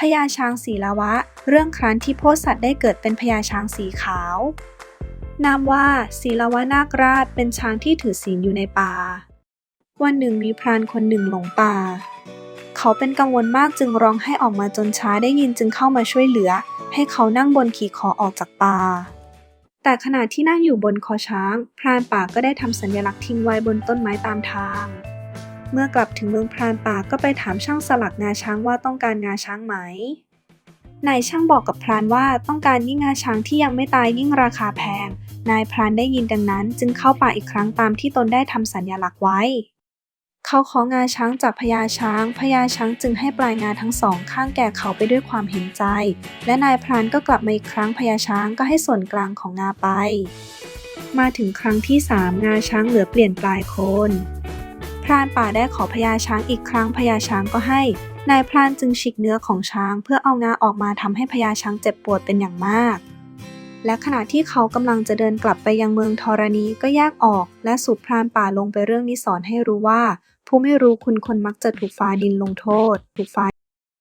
พญาช้างสีละวะ เรื่องครั้นที่โพสัตว์ได้เกิดเป็นพญาช้างสีขาว นามว่าศีลวนาคราชเป็นช้างที่ถือศีลอยู่ในป่า วันหนึ่งมีพรานคนหนึ่งหลงป่า เขาเป็นกังวลมากจึงร้องให้ออกมาจนช้าได้ยินจึงเข้ามาช่วยเหลือ ให้เขานั่งบนขี่คอออกจากป่า แต่ขณะที่นั่งอยู่บนคอช้าง พรานป่าก็ได้ทำสัญลักษณ์ทิ้งไว้บนต้นไม้ตามทาง เมื่อกลับถึงเมืองพรานป่าก็ไปถามช่างสลักงาช้างว่าต้องการงาช้างไหม นายช่างบอกกับพรานว่าต้องการยิ่งงาช้างที่ยังไม่ตายยิ่งราคาแพง นายพรานได้ยินดังนั้น จึงเข้าป่าอีกครั้งตามที่ตนได้ทำสัญญลักษณ์ไว้ เขาของาช้างจากพญาช้าง พญาช้างจึงให้ปลายงาทั้งสองข้างแก่เขาไปด้วยความเห็นใจ และนายพรานก็กลับมาอีกครั้งพญาช้างก็ให้ส่วนกลางของงาไป มาถึงครั้งที่สามงาช้างเหลือเปลี่ยนปลายโคน พรานป่าได้ขอพญาช้างอีกครั้งพญาช้างก็ให้ นายพรานจึงฉีกเนื้อของช้าง เพื่อเอางาออกมาทำให้พญาช้างเจ็บปวดเป็นอย่างมาก และขณะที่เขากำลังจะเดินกลับไปยังเมืองธรณีก็แยกออก และสุดพรานป่าลงไปเรื่องนี้สอนให้รู้ว่า ผู้ไม่รู้คุณคนมักจะถูกฟ้าดินลงโทษ ถูกฟ้า